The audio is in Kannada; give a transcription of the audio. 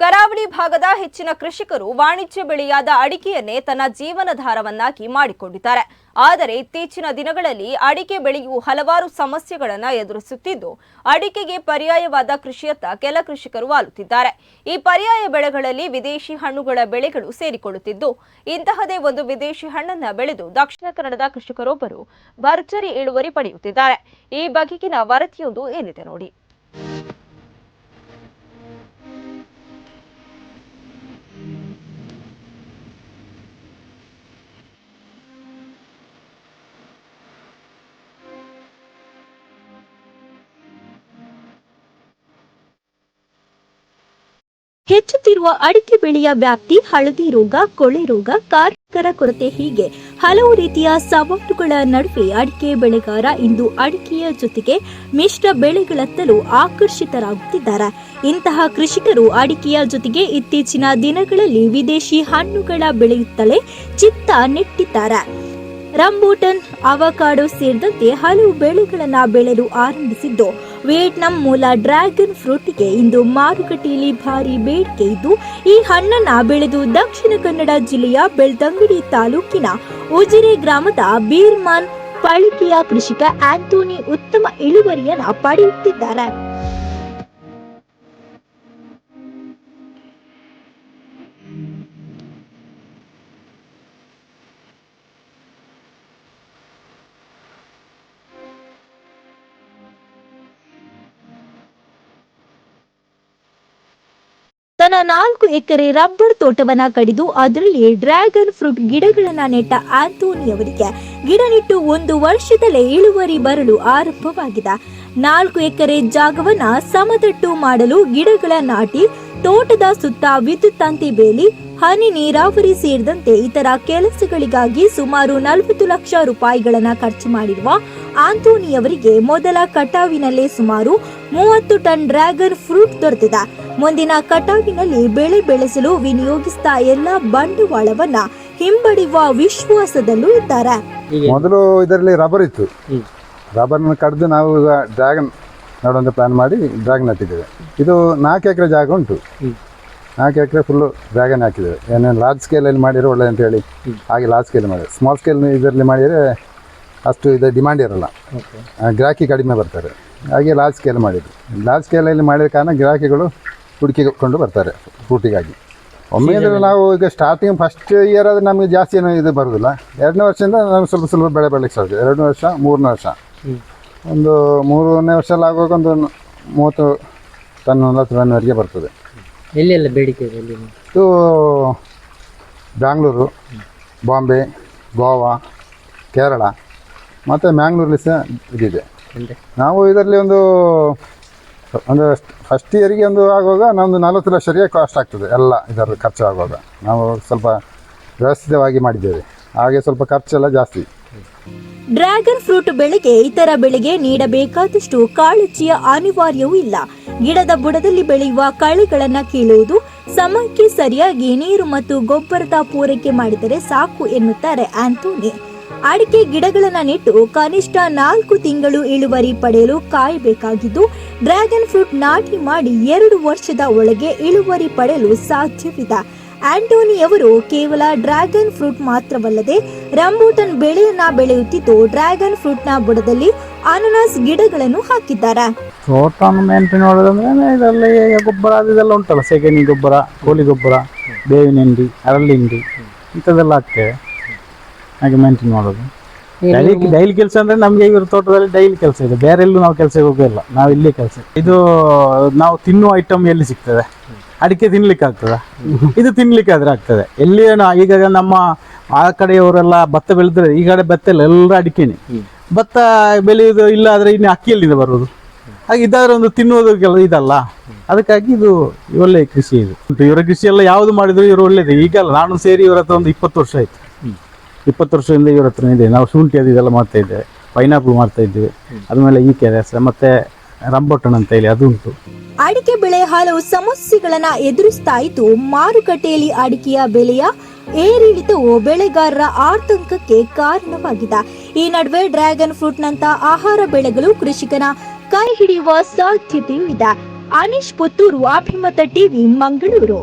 ಕರಾವಳಿ ಭಾಗದ ಹೆಚ್ಚಿನ ಕೃಷಿಕರು ವಾಣಿಜ್ಯ ಬೆಳೆಯಾದ ಅಡಿಕೆಯನ್ನೇ ತನ್ನ ಜೀವನಾಧಾರವನ್ನಾಗಿ ಮಾಡಿಕೊಂಡಿದ್ದಾರೆ. ಆದರೆ ಇತ್ತೀಚಿನ ದಿನಗಳಲ್ಲಿ ಅಡಿಕೆ ಬೆಳೆಯು ಹಲವಾರು ಸಮಸ್ಯೆಗಳನ್ನು ಎದುರಿಸುತ್ತಿದ್ದು, ಅಡಿಕೆಗೆ ಪರ್ಯಾಯವಾದ ಕೃಷಿಯತ್ತ ಕೆಲ ಕೃಷಿಕರು ಆಲುತ್ತಿದ್ದಾರೆ. ಈ ಪರ್ಯಾಯ ಬೆಳೆಗಳಲ್ಲಿ ವಿದೇಶಿ ಹಣ್ಣುಗಳ ಬೆಳೆಗಳು ಸೇರಿಕೊಳ್ಳುತ್ತಿದ್ದು, ಇಂತಹದೇ ಒಂದು ವಿದೇಶಿ ಹಣ್ಣನ್ನ ಬೆಳೆದು ದಕ್ಷಿಣ ಕನ್ನಡದ ಕೃಷಿಕರೊಬ್ಬರು ಭರ್ಜರಿ ಇಳುವರಿ ಪಡೆಯುತ್ತಿದ್ದಾರೆ. ಈ ಬಗೆಗಿನ ವರದಿಯೊಂದು ಏನಿದೆ ನೋಡಿ. ಹೆಚ್ಚುತ್ತಿರುವ ಅಡಿಕೆ ಬೆಳೆಯ ವ್ಯಾಪ್ತಿ, ಹಳದಿ ರೋಗ, ಕೊಳೆ ರೋಗ, ಕಾರ್ಮಿಕರ ಕೊರತೆ ಹೀಗೆ ಹಲವು ರೀತಿಯ ಸವಾಲುಗಳ ನಡುವೆ ಅಡಿಕೆ ಬೆಳೆಗಾರ ಇಂದು ಅಡಿಕೆಯ ಜೊತೆಗೆ ಮಿಶ್ರ ಬೆಳೆಗಳತ್ತಲೂ ಆಕರ್ಷಿತರಾಗುತ್ತಿದ್ದಾರೆ. ಇಂತಹ ಕೃಷಿಕರು ಅಡಿಕೆಯ ಜೊತೆಗೆ ಇತ್ತೀಚಿನ ದಿನಗಳಲ್ಲಿ ವಿದೇಶಿ ಹಣ್ಣುಗಳ ಬೆಳೆಯುತ್ತಲೇ ಚಿತ್ತ ನೆಟ್ಟಿದ್ದಾರೆ. ರಂಬೂಟನ್, ಅವಕಾಡೋ ಸೇರಿದಂತೆ ಹಲವು ಬೆಳೆಗಳನ್ನು ಬೆಳೆಯಲು ಆರಂಭಿಸಿದ್ದು. ವಿಯೆಟ್ನಾಂ ಮೂಲ ಡ್ರ್ಯಾಗನ್ ಫ್ರೂಟ್ಗೆ ಇಂದು ಮಾರುಕಟ್ಟೆಯಲ್ಲಿ ಭಾರಿ ಬೇಡಿಕೆ ಇದ್ದು, ಈ ಹಣ್ಣನ್ನು ಬೆಳೆದು ದಕ್ಷಿಣ ಕನ್ನಡ ಜಿಲ್ಲೆಯ ಬೆಳ್ತಂಗಡಿ ತಾಲೂಕಿನ ಉಜಿರೆ ಗ್ರಾಮದ ಬೀರ್ಮಾನ್ ಪಳಿಕೆಯ ಕೃಷಿಕ ಆಂಟೋನಿ ಉತ್ತಮ ಇಳುವರಿಯನ್ನು ಪಡೆಯುತ್ತಿದ್ದಾರೆ. ತನ್ನ ನಾಲ್ಕು ಎಕರೆ ರಬ್ಬರ್ ತೋಟವನ್ನ ಕಡಿದು ಅದರಲ್ಲಿ ಡ್ರ್ಯಾಗನ್ ಫ್ರೂಟ್ ಗಿಡಗಳನ್ನ ನೆಟ್ಟ ಆಂಟೋನಿ ಅವರಿಗೆ ಗಿಡ ನೆಟ್ಟು ಒಂದು ವರ್ಷದಲ್ಲೇ ಇಳುವರಿ ಬರಲು ಆರಂಭವಾಗಿದೆ. ನಾಲ್ಕು ಎಕರೆ ಜಾಗವನ್ನ ಸಮತಟ್ಟು ಮಾಡಲು ಗಿಡಗಳ ನಾಟಿ ತೋಟದ ಸುತ್ತ ವಿದ್ಯುತ್ ತಂತಿ ಬೇಲಿ ಹನಿ ನೀರಾವರಿ ಸೇರಿದಂತೆ ಇತರ ಕೆಲಸಗಳಿಗಾಗಿ ಸುಮಾರು ನಲವತ್ತು ಲಕ್ಷ ರೂಪಾಯಿಗಳನ್ನು ಖರ್ಚು ಮಾಡಿರುವ ಆಂಟೋನಿಯವರಿಗೆ ಮೊದಲ ಕಟಾವಿನಲ್ಲೇ ಸುಮಾರು ಮೂವತ್ತು ಟನ್ ಡ್ರ್ಯಾಗನ್ ಫ್ರೂಟ್ ದೊರೆತಿದೆ. ಮುಂದಿನ ಕಟಾವಿನಲ್ಲಿ ಬೆಳೆ ಬೆಳೆಸಲು ವಿನಿಯೋಗಿಸಿದ ಎಲ್ಲ ಬಂಡವಾಳವನ್ನ ಹಿಂಬಡಿಯುವ ವಿಶ್ವಾಸದಲ್ಲೂ ಇದ್ದಾರೆ. ಮೊದಲು ಇದರಲ್ಲಿ ರಬ್ಬರ್ ಇತ್ತು. ರಬ್ಬರ್ ರಬ್ಬರ್ನ ಕಡ್ದು ನಾವು ಡ್ರ್ಯಾಗನ್ ನೋಡುವಂತ ಪ್ಲಾನ್ ಮಾಡಿ ಡ್ರ್ಯಾಗನ್ ಹಾಕಿದ್ದೇವೆ ಇದು ನಾಲ್ಕು ಎಕರೆ ಜಾಗ ಉಂಟು. ನಾಲ್ಕು ಎಕರೆ ಫುಲ್ಲು ಡ್ರ್ಯಾಗನ್ ಹಾಕಿದ್ದೇವೆ. ಏನೇನು ಲಾರ್ಜ್ ಸ್ಕೇಲಲ್ಲಿ ಮಾಡಿರೋ ಒಳ್ಳೆ ಅಂತ ಹೇಳಿ ಹಾಗೆ ಲಾರ್ಜ್ ಸ್ಕೇಲ್ ಮಾಡಿದೆ ಸ್ಮಾಲ್ ಸ್ಕೇಲ್ ಇದರಲ್ಲಿ ಮಾಡಿದರೆ ಅಷ್ಟು ಇದು ಡಿಮ್ಯಾಂಡ್ ಇರಲ್ಲ. ಗ್ರಾಹಕಿ ಕಡಿಮೆ ಬರ್ತಾರೆ. ಹಾಗೆ ಲಾರ್ಜ್ ಸ್ಕೇಲ್ ಮಾಡಿದ್ದು. ಲಾರ್ಜ್ ಸ್ಕೇಲಲ್ಲಿ ಮಾಡಿದ ಕಾರಣ ಗಿರಾಕಿಗಳು ಹುಡುಕಿಕೊಂಡು ಬರ್ತಾರೆ ಫ್ರೂಟಿಗಾಗಿ ಒಮ್ಮೆ ಅಂದರೆ ನಾವು ಈಗ ಸ್ಟಾರ್ಟಿಂಗ್ ಫಸ್ಟ್ ಇಯರ್ ಆದರೆ ನಮಗೆ ಜಾಸ್ತಿ ಏನು ಇದು ಬರೋದಿಲ್ಲ. ಎರಡನೇ ವರ್ಷದಿಂದ ನಾವು ಸ್ವಲ್ಪ ಸ್ವಲ್ಪ ಬೆಳೆ ಬೆಳಕ್ಕೆ ಸಾಧ್ಯ ಎರಡನೇ ವರ್ಷ ಮೂರನೇ ವರ್ಷ. ಒಂದು ಮೂರನೇ ವರ್ಷ ಆಗುವಾಗ ಒಂದು ಮೂವತ್ತು ಟನ್ ನಲವತ್ತು ಟನ್ವರೆಗೆ ಬರ್ತದೆ. ಎಲ್ಲೆಲ್ಲ ಬೇಡಿಕೆ ಇದೆ ಎಲ್ಲಿ ಇದು ಬ್ಯಾಂಗ್ಳೂರು ಬಾಂಬೆ ಗೋವಾ ಕೇರಳ ಮತ್ತು ಮ್ಯಾಂಗ್ಳೂರಲ್ಲಿ ಸಹ ಇದಿದೆ. ಅಂದ್ರೆ ನಾವು ಇದರಲ್ಲಿ ಒಂದು ಒಂದು ಫಸ್ಟ್ ಇಯರಿಗೆ ಒಂದು ಆಗುವಾಗ ನಮ್ಮದು ನಲವತ್ತು ಲಕ್ಷರಿಗೆ ಕಾಸ್ಟ್ ಆಗ್ತದೆ ಎಲ್ಲ ಇದರ ಖರ್ಚು ಆಗುವಾಗ ನಾವು ಸ್ವಲ್ಪ ವ್ಯವಸ್ಥಿತವಾಗಿ ಮಾಡಿದ್ದೇವೆ. ಹಾಗೆ ಸ್ವಲ್ಪ ಖರ್ಚೆಲ್ಲ ಜಾಸ್ತಿ. ಡ್ರ್ಯಾಗನ್ ಫ್ರೂಟ್ ಬೆಳೆಗೆ ಇತರ ಬೆಳೆಗೆ ನೀಡಬೇಕಾದಷ್ಟು ಕಾಳಜಿಯ ಅನಿವಾರ್ಯವೂ ಇಲ್ಲ. ಗಿಡದ ಬುಡದಲ್ಲಿ ಬೆಳೆಯುವ ಕಳೆಗಳನ್ನು ಕೀಳುವುದು ಸಮಯಕ್ಕೆ ಸರಿಯಾಗಿ ನೀರು ಮತ್ತು ಗೊಬ್ಬರದ ಪೂರೈಕೆ ಮಾಡಿದರೆ ಸಾಕು ಎನ್ನುತ್ತಾರೆ ಆಂಥೋನಿ. ಅಡಿಕೆ ಗಿಡಗಳನ್ನು ನೆಟ್ಟು ಕನಿಷ್ಠ ನಾಲ್ಕು ತಿಂಗಳು ಇಳುವರಿ ಪಡೆಯಲು ಕಾಯಬೇಕಾಗಿದ್ದು, ಡ್ರ್ಯಾಗನ್ ಫ್ರೂಟ್ ನಾಟಿ ಮಾಡಿ ಎರಡು ವರ್ಷದ ಒಳಗೆ ಇಳುವರಿ ಪಡೆಯಲು ಸಾಧ್ಯವಿದೆ. ಆಂಟೋನಿ ಅವರು ಕೇವಲ ಡ್ರ್ಯಾಗನ್ ಫ್ರೂಟ್ ಮಾತ್ರವಲ್ಲದೆ ರಂಬೂಟನ್ ಬೆಳೆಯನ್ನ ಬೆಳೆಯುತ್ತಿದ್ದು ಡ್ರ್ಯಾಗನ್ ಫ್ರೂಟ್ನ ಬುಡದಲ್ಲಿ ಅನನಾಸ್ ಗಿಡಗಳನ್ನು ಹಾಕಿದ್ದಾರೆ. ತೋಟವನ್ನು ಮೇಂಟೈನ್ ಮಾಡೋದಂದ್ರೆ ಇದರಲ್ಲಿ ಗೊಬ್ಬರ ಅದೆಲ್ಲ ಇದೆಲ್ಲ ಉಂಟಲ್ಲ ಸೆಗಣಿ ಗೊಬ್ಬರ ಕೋಳಿ ಗೊಬ್ಬರ ಬೇವಿನ ಹಿಂಡಿ ಅರಳಿ ಹಿಂಡಿ ಇಂಥದ್ದೆಲ್ಲ ಹಾಕ್ತೇವೆ. ಹಾಗೆ ಮೇಂಟೈನ್ ಮಾಡೋದು ಡೈಲಿ ಡೈಲಿ ಕೆಲಸ ಅಂದ್ರೆ ನಮಗೆ ಇವ್ರ ತೋಟದಲ್ಲಿ ಡೈಲಿ ಕೆಲಸ ಇದೆ. ಬೇರೆ ಎಲ್ಲೂ ನಾವು ಕೆಲಸ ಹೋಗೋಲ್ಲ ನಾವು ಇಲ್ಲೇ ಕೆಲಸ. ಇದು ನಾವು ತಿನ್ನುವ ಐಟಮ್ ಎಲ್ಲಿ ಸಿಗ್ತದೆ? ಅಡಿಕೆ ತಿನ್ಲಿಕ್ಕೆ ಆಗ್ತದ? ಇದು ತಿನ್ಲಿಕ್ಕೆ ಆದ್ರೆ ಆಗ್ತದೆ. ಎಲ್ಲಿ ಈಗ ನಮ್ಮ ಆ ಕಡೆಯವರೆಲ್ಲ ಭತ್ತ ಬೆಳೆದ್ರೆ ಈ ಕಡೆ ಭತ್ತ ಎಲ್ಲ ಎಲ್ಲ ಅಡಿಕೆನೆ ಭತ್ತ ಬೆಳೆಯುವುದು ಇಲ್ಲ ಆದ್ರೆ ಇನ್ನು ಅಕ್ಕಿಯಲ್ಲಿಂದ ಬರೋದು. ಹಾಗೆ ಇದಾದ್ರೆ ಒಂದು ತಿನ್ನುವುದು ಕೆಲವು ಇದಲ್ಲ. ಅದಕ್ಕಾಗಿ ಇದು ಒಳ್ಳೆ ಕೃಷಿ ಇದು. ಉಂಟು ಇವರ ಕೃಷಿ ಎಲ್ಲ ಯಾವುದು ಮಾಡಿದ್ರು ಇವರು ಒಳ್ಳೇದು. ಈಗಲ್ಲ ನಾನು ಸೇರಿ ಇವರ ಹತ್ರ ಒಂದು ಇಪ್ಪತ್ತು ವರ್ಷ ಆಯ್ತು. ಇಪ್ಪತ್ತು ವರ್ಷದಿಂದ ಇವ್ರ ಹತ್ರ ಇದೆ. ನಾವು ಶುಂಠಿ ಅದು ಇದೆಲ್ಲ ಮಾಡ್ತಾ ಇದ್ದೇವೆ. ಪೈನಾಪಲ್ ಮಾಡ್ತಾ ಇದ್ದೇವೆ. ಅದ್ಮೇಲೆ ಈ ಕೆಲಸ ಮತ್ತೆ ರಂಬೊಟ್ಟಣ ಅಂತ ಹೇಳಿ ಅದು ಉಂಟು. ಅಡಿಕೆ ಬೆಳೆ ಹಲವು ಸಮಸ್ಯೆಗಳನ್ನ ಎದುರಿಸ್ತಾ ಇದ್ದು, ಮಾರುಕಟ್ಟೆಯಲ್ಲಿ ಅಡಿಕೆಯ ಬೆಲೆಯ ಏರಿಳಿತವು ಬೆಳೆಗಾರರ ಆತಂಕಕ್ಕೆ ಕಾರಣವಾಗಿದೆ. ಈ ನಡುವೆ ಡ್ರ್ಯಾಗನ್ ಫ್ರೂಟ್ ನಂತ ಆಹಾರ ಬೆಳೆಗಳು ಕೃಷಿಕನ ಕೈ ಹಿಡಿಯುವ ಸಾಧ್ಯತೆಯೂ ಇದೆ. ಅನೀಶ್ ಪುತ್ತೂರು, ಅಭಿಮತ ಟಿವಿ, ಮಂಗಳೂರು.